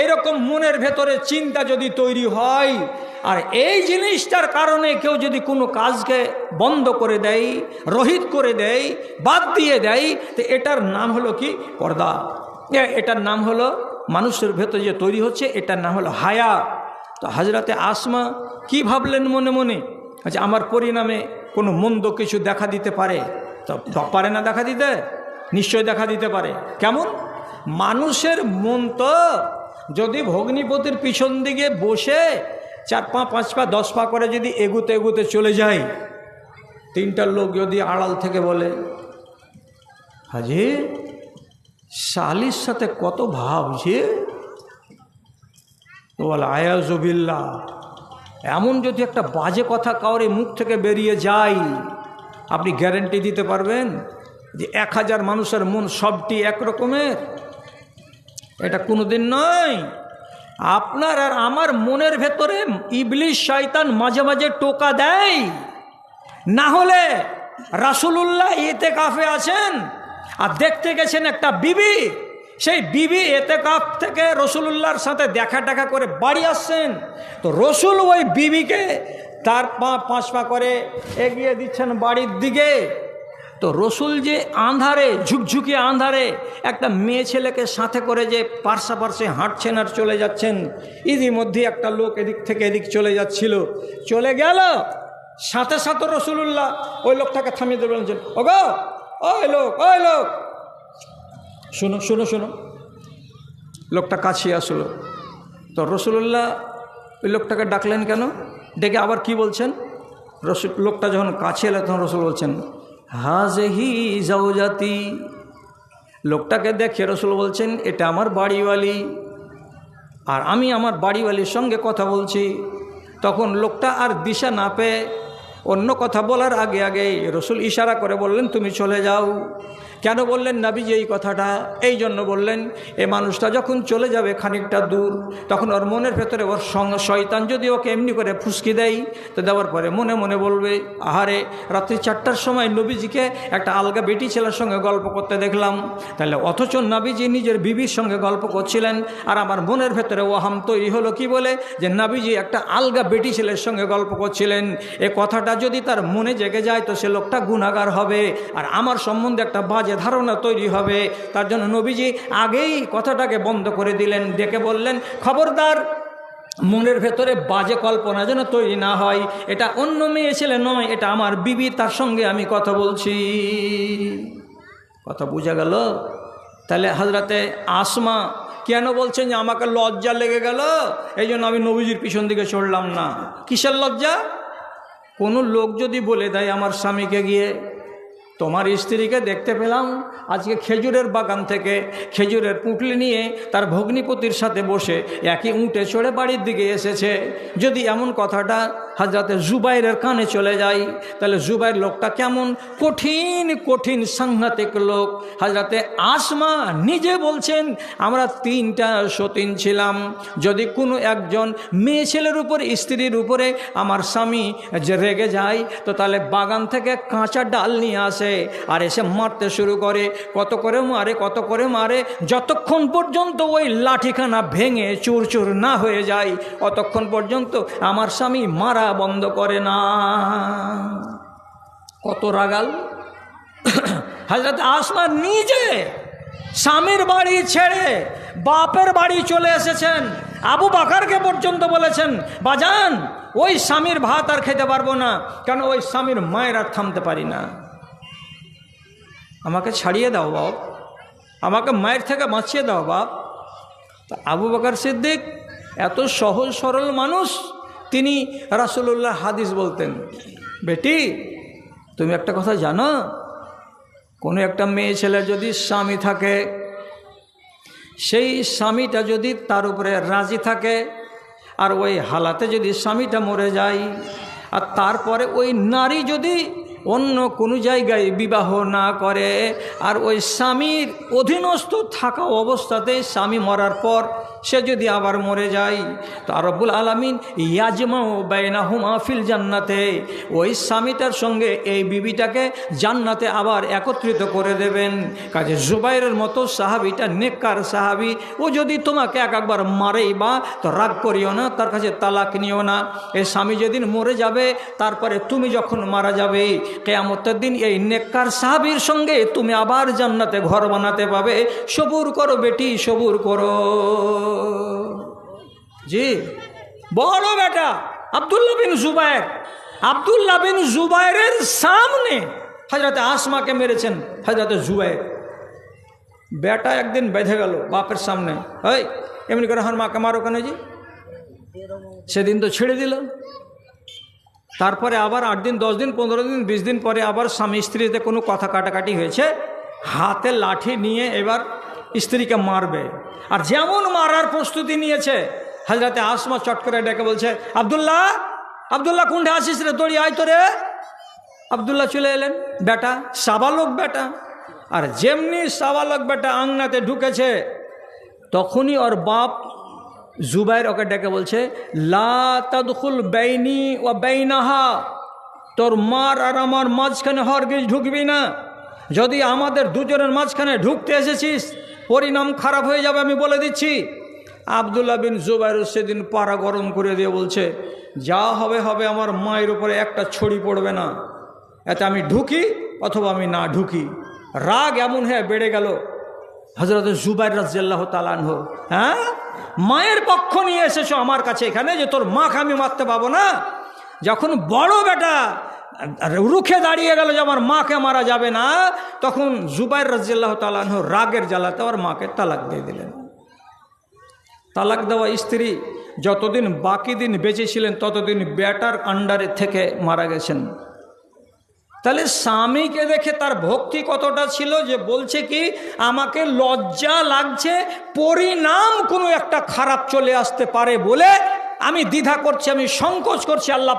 এইরকম মনের ভেতরে চিন্তা যদি তৈরি হয়, আর এই জিনিসটার কারণে কেউ যদি কোনো কাজকে বন্ধ করে দেয়, রহিত করে দেয়, বাদ দিয়ে দেয়, তো এটার নাম হলো কি? পর্দা। এটার নাম হলো মানুষের ভেতরে যে তৈরি হচ্ছে, এটার নাম হলো হায়া। তো হাজরাতে আসমা কি ভাবলেন মনে মনে? আচ্ছা আমার পরিণামে কোনো মন্দ কিছু দেখা দিতে পারে? তো পারে না দেখা দিতে? নিশ্চয় দেখা দিতে পারে। কেমন? মানুষের মন তো যদি ভগ্নিপতির পিছন দিকে বসে চার পা, পাঁচ পা, দশ পা করে যদি এগুতে এগুতে চলে যায়, তিনটা লোক যদি আড়াল থেকে বলে হাজি শালির সাথে কত ভাব যে? তো বলে আয়াজবিল্লা এমন যদি একটা বাজে কথা কাউরে মুখ থেকে বেরিয়ে যায়, আপনি গ্যারেন্টি দিতে পারবেন যে এক হাজার মানুষের মন সবটি একরকমের? এটা কোনো দিন নয়। আপনার আর আমার মনের ভেতরে ইবলিশ শয়তান মাঝে মাঝে টোকা দেয়। না হলে রাসুলুল্লাহ এতে কাফে আছেন আর দেখতে গেছেন একটা বিবি। সেই বিবি এতে কাফ থেকে রসুলুল্লাহর সাথে দেখা টাকা করে বাড়ি আসছেন। তো রসুল ওই বিবিকে তার পাঁচ পা করে এগিয়ে দিচ্ছেন বাড়ির দিকে। তো রসুল যে আন্ধারে, ঝুকঝুকি আন্ধারে একটা মেয়ে ছেলেকে সাথে করে যে পার্শ্বা পার্শ্বে হাঁটছেন আর চলে যাচ্ছেন, ইতিমধ্যে একটা লোক এদিক থেকে এদিক চলে যাচ্ছিল। চলে গেল। সাথে সাথে রসুল্লাহ ওই লোকটাকে থামিয়ে দেবেন ওগো, ওই লোক ওই লোক। শুনো শুনো শুনো। লোকটা কাছে আসলো। তো রসুল্লাহ ওই লোকটাকে ডাকলেন কেন? ডেকে আবার কি বলছেন? রসুল, লোকটা যখন কাছে এলো তখন রসুল বলছেন হাজহি জাউজাতি লোকটাকে দেখে রসুল বলছেন, এটা আমার বাড়িওয়ালি। আর আমি আমার বাড়িওয়ালির সঙ্গে কথা বলছি। তখন লোকটা আর দিশা না পেয়ে অন্য কথা বলার আগে আগে রসুল ইশারা করে বললেন, তুমি চলে যাও। কেন বললেন নাবিজি এই কথাটা? এই জন্য বললেন, এ মানুষটা যখন চলে যাবে খানিকটা দূর, তখন ওর মনের ভেতরে ওর শয়তান যদি ওকে এমনি করে ফুসকি দেয়, তো দেওয়ার পরে মনে মনে বলবে, আহারে, রাত্রি চারটার সময় নবীজিকে একটা আলগা বেটি ছেলের সঙ্গে গল্প করতে দেখলাম। তাহলে অথচ নাবিজি নিজের বিবির সঙ্গে গল্প করছিলেন, আর আমার মনের ভেতরে ওহাম তৈরি হলো কি বলে? যে নাবিজি একটা আলগা বেটি ছেলের সঙ্গে গল্প করছিলেন। এ কথাটা যদি তার মনে জেগে যায়, তো সে লোকটা গুণাগার হবে। আর আমার সম্বন্ধে একটা বাজে ধারণা তৈরি হবে, তার জন্য নবীজি আগেই কথাটাকে বন্ধ করে দিলেন, ডেকে বললেন, খবরদার, মনের ভেতরে বাজে কল্পনা যেন তৈরি না হয়। এটা অন্য মেয়ে ছেলে নয়, এটা আমার বিবি, তার সঙ্গে আমি কথা বলছি। কথা বোঝা গেল? তাহলে হাজরাতে আসমা কেন বলছেন যে আমাকে লজ্জা লেগে গেল? এই জন্য আমি নবীজির পিছন দিকে চড়লাম না। কিসের লজ্জা? কোনো লোক যদি বলে দেয় আমার স্বামীকে গিয়ে তোমার স্ত্রীকে দেখতে পেলাম। আজকে খেজুরের বাগান থেকে খেজুরের পুঁটলি নিয়ে তার ভগ্নিপতির সাথে বসে একই উঁটে চড়ে বাড়ির দিকে এসেছে। যদি এমন কথাটা হাজরাতে জুবাইরের কানে চলে যায়, তাহলে জুবাইর লোকটা কেমন কঠিন কঠিন সাংঘাতিক লোক। হাজরাতে আসমা নিজে বলছেন, আমরা তিনটা সতীন ছিলাম। যদি কোনো একজন মেয়ে ছেলের উপর, স্ত্রীর উপরে আমার স্বামী যে রেগে যায়, তো তাহলে বাগান থেকে কাঁচা ডাল নিয়ে আসে। আর এসে মারতে শুরু করে। কত করে মারে, কত করে মারে, যতক্ষণ পর্যন্ত ওই লাঠিখানা ভেঙে চুর চুর না হয়ে যায়, অতক্ষণ পর্যন্ত আমার স্বামী মারা বন্ধ করে না। কত রাগাল। হাজরত আসমা নিজে স্বামীর বাড়ি ছেড়ে বাপের বাড়ি চলে এসেছেন। আবু বাকারকে পর্যন্ত বলেছেন, বাজান, ওই স্বামীর ভাত আর খেতে পারব না, কেন ওই স্বামীর মায়ের আর থামতে পারি না। আমাকে ছাড়িয়ে দাও বাপ। আমাকে মায়ের থেকে বাঁচিয়ে দাও বাপ। তা আবু বাকার সিদ্দিক এত সহজ সরল মানুষ, তিনি রাসুল্লাহ হাদিস বলতেন, বেটি, তুমি একটা কথা জানো? কোনো একটা মেয়ে ছেলে যদি স্বামী থাকে, সেই স্বামীটা যদি তার উপরে রাজি থাকে, আর ওই হালাতে যদি স্বামীটা মরে যায়, আর তারপরে ওই নারী যদি অন্য কোনো জায়গায় বিবাহ না করে। আর ওই স্বামীর অধীনস্থ থাকা অবস্থাতে স্বামী মরার পর সে যদি আবার মরে যায়, তো রব্বুল আলমিন ইয়াজমাও বেনাহুম আফিল জান্নাতে, ওই স্বামীটার সঙ্গে এই বিবিটাকে জান্নাতে আবার একত্রিত করে দেবেন। কাজে জুবাইরের মতো সাহাবিটা নেককার সাহাবি, ও যদি তোমাকে এক একবার মারেই বা তো রাগ করিও না, তার কাছে তালাক নিও না। এই স্বামী যেদিন মরে যাবে, তারপরে তুমি যখন মারা যাবে কেয়ামতের দিন এই নেককার সাহাবির সঙ্গে তুমি আবার জান্নাতে ঘর বানাতে পাবে। সবুর করো বেটি, সবুর করো। জি, বড় বেটা আবদুল্লাহ বিন জুবায়ের, আবদুল্লাহ বিন জুবায়ের সামনে হজরতে আসমাকে মেরেছেন হজরতে জুবায়ের। বেটা একদিন বেঁধে গেল বাপের সামনে। ওই এমনি করে হার মাকে মারো কেন জি? সেদিন তো ছেড়ে দিল। তারপরে আবার আট দিন, দশ দিন, পনেরো দিন, বিশ দিন পরে আবার স্বামী স্ত্রীতে কোনো কথা কাটাকাটি হয়েছে। হাতে লাঠি নিয়ে এবার স্ত্রীকে মারবে। আর যেমন মারার প্রস্তুতি নিয়েছে হাজরাতে আসমা চট করে ডেকে বলছে, আবদুল্লাহ আবদুল্লাহ কুণ্ঠে আসিস রে? দড়ি আয় তো রে আবদুল্লাহ চলে এলেন, বেটা, সাবালক বেটা। আর যেমনি সাবালক বেটা আংনাতে ঢুকেছে, তখনই ওর বাপ জুবাইর ওকে ডেকে বলছে, লা তাদখুল বেইনি ও বেইনাহা, তোর মার আর আমার মাঝখানে হরগিজ ঢুকবি না। যদি আমাদের দুজনের মাঝখানে ঢুকতে এসেছিস, পরিণাম খারাপ হয়ে যাবে আমি বলে দিচ্ছি। আবদুল্লা বিন জুবাইর সেদিন পাড়া গরম করে দিয়ে বলছে, যা হবে হবে, আমার মায়ের উপরে একটা ছড়ি পড়বে না। এতে আমি ঢুকি অথবা আমি না ঢুকি। রাগ এমন হ্যাঁ বেড়ে গেল। হজরত জুবাইর রাজ্লাহ তালানহ হ্যাঁ? মায়ের পক্ষ নিয়ে এসেছ আমার কাছে এখানে যে তোর মাকে আমি মারতে পাবো না? যখন বড় বেটা রুখে দাঁড়িয়ে গেল যে আমার মাকে মারা যাবে না, তখন জুবাইর রাজিয়াল্লাহ তালানহ রাগের জ্বালাতে আমার মাকে তালাক দিয়ে দিলেন। তালাক দেওয়া স্ত্রী যতদিন বাকি দিন বেঁচে ছিলেন, ততদিন বেটার আন্ডারে থেকে মারা গেছেন। তাহলে স্বামীকে দেখে তার ভক্তি কতটা ছিল যে বলছে কি, আমাকে লজ্জা লাগছে, পরিণাম কোনো একটা খারাপ চলে আসতে পারে বলে আমি দ্বিধা করছি, আমি সংকোচ করছি, আল্লাহ